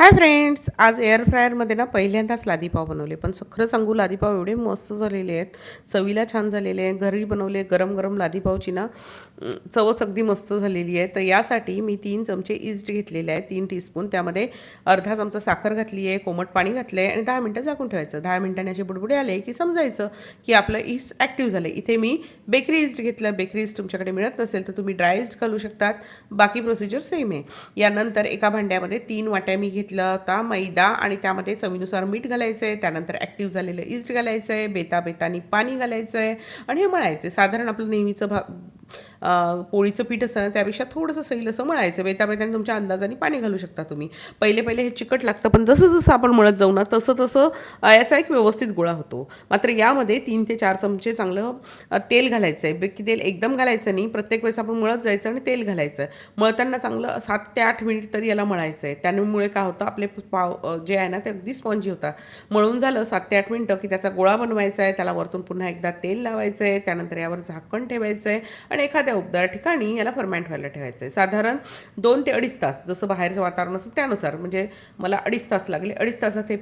Hi friends आज air फ्रायरमध्ये ना पहिल्यांदाच लादीपाव बनवले. पण स- खरं सांगू लादीपाव एवढे मस्त झालेले आहेत. चवीला छान झालेले आहे. घरी बनवले गरम गरम लादीपावची ना चवच अगदी मस्त झालेली आहे. तर यासाठी मी तीन चमचे इस्ट घेतलेले आहे तीन टीस्पून त्यामध्ये अर्धा चमचा साखर घातली आहे कोमट पाणी घातलं आहे आणि दहा मिनटं झाकून ठेवायचं. दहा मिनटाने असे बुडबुडे आले की समजायचं की आपलं इस्ट ॲक्टिव्ह झालं इथे मी बेकरी इस्ट घेतलं. बेकरी इस्ट तुमच्याकडे मिळत नसेल तर तुम्ही ड्राय इस्ट घालू शकतात. बाकी प्रोसिजर सेम आहे. यानंतर एका भांड्यामध्ये तीन वाट्या मी घेतला होता मैदा आणि त्यामध्ये चवीनुसार मीठ घालायचं आहे त्यानंतर ॲक्टिव्ह झालेलं इस्ट घालायचं आहे बेता बेतानी पाणी घालायचं आहे आणि हे मळायचं आहे साधारण आपलं नेहमीचं भा पोळीचं पीठ असतं ना त्यापेक्षा थोडंसं सैल असं मळायचं. म्हणजे बेता बेताने तुमच्या अंदाजाने पाणी घालू शकता तुम्ही. पहिले पहिले हे चिकट लागतं पण जसं जसं आपण मळत जाऊ ना तसं तसं याचा एक व्यवस्थित गोळा होतो. मात्र यामध्ये तीन ते चार चमचे चांगलं तेल घालायचं आहे बेकी तेल एकदम घालायचं नाही. प्रत्येक वेळेस आपण मळत जायचं आणि तेल घालायचं. मळताना चांगलं सात ते आठ मिनिट तरी याला मळायचं आहे त्यामुळे काय होतं आपले पाव जे आहे ना ते अगदी स्पॉन्जी होतात. मळून झालं सात ते आठ मिनटं की त्याचा गोळा बनवायचा आहे त्याला वरतून पुन्हा एकदा तेल लावायचं आहे त्यानंतर यावर झाकण ठेवायचं आहे आणि एखाद्या उबदार ठिकाणी याला फर्मॅन्ट व्हायला ठेवायचं आहे साधारण दोन ते अडीच तास जसं बाहेरचं वातावरण असतं त्यानुसार. म्हणजे मला अडीच तास लागले. अडीच तासात हे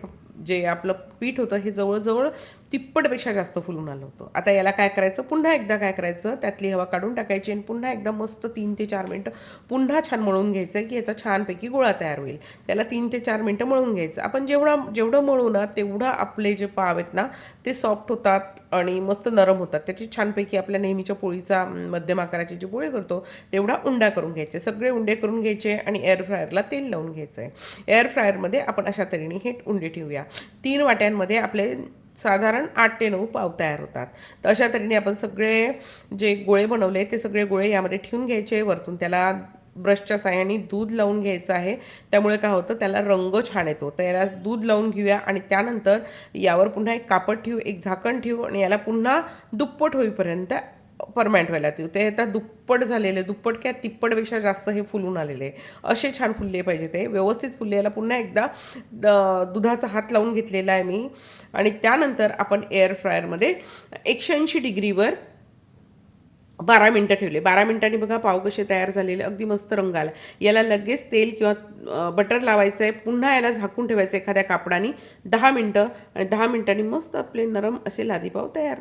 जे आपलं पीठ होतं हे जवळजवळ तिप्पटपेक्षा जास्त फुलून आलं होतं. आता याला काय करायचं? पुन्हा एकदा काय करायचं? त्यातली हवा काढून टाकायची आणि पुन्हा एकदा मस्त तीन ते चार मिनटं पुन्हा छान मळून घ्यायचं की याचा छानपैकी गोळा तयार होईल. त्याला तीन ते चार मिनटं मळून घ्यायचं. आपण जेवढा जेवढं मळू ना तेवढं आपले जे पाव आहेत ना ते सॉफ्ट होतात आणि मस्त नरम होतात. त्याची छानपैकी आपल्या नेहमीच्या पोळीचा मध्यम आकाराची जी पोळी करतो तेवढा उंडा करून घ्यायचे. सगळे उंडे करून घ्यायचे आणि एअर फ्रायरला तेल लावून घ्यायचं आहे एअर फ्रायरमध्ये आपण अशा तऱ्हेने हे उंडे ठेवूया. तीन वाट्यांमध्ये आपले साधारण आठ ते नऊ पाव तयार होतात. तर अशा तऱ्हेने आपण सगळे जे गोळे बनवले ते सगळे गोळे यामध्ये ठेवून घ्यायचे. वरतून त्याला ब्रशच्या साह्याने दूध लावून घ्यायचं आहे. त्यामुळे काय होतं त्याला रंग छान येतो. तर याला दूध लावून घेऊया आणि त्यानंतर यावर पुन्हा एक कापड ठेवू एक झाकण ठेवू आणि याला पुन्हा दुप्पट होईपर्यंत परमॅन्ट व्हायला ठेवू ते आता दुप्पट झालेले दुप्पट किंवा तिप्पटपेक्षा जास्त हे फुलून आलेले असे छान फुलले पाहिजे ते. व्यवस्थित फुलले याला पुन्हा एकदा द- दुधाचा हात लावून घेतलेला आहे मी. आणि त्यानंतर आपण एअर फ्रायरमध्ये एकशे ऐंशी डिग्रीवर बारा मिनटं ठेवले. बारा मिनिटांनी बघा पाव कसे तयार झालेले. अगदी मस्त रंग आला याला लगेच तेल किंवा बटर लावायचं आहे पुन्हा याला झाकून ठेवायचं एखाद्या कापडाने दहा मिनटं. आणि दहा मिनिटांनी मस्त आपले नरम असे लादीपाव तयार.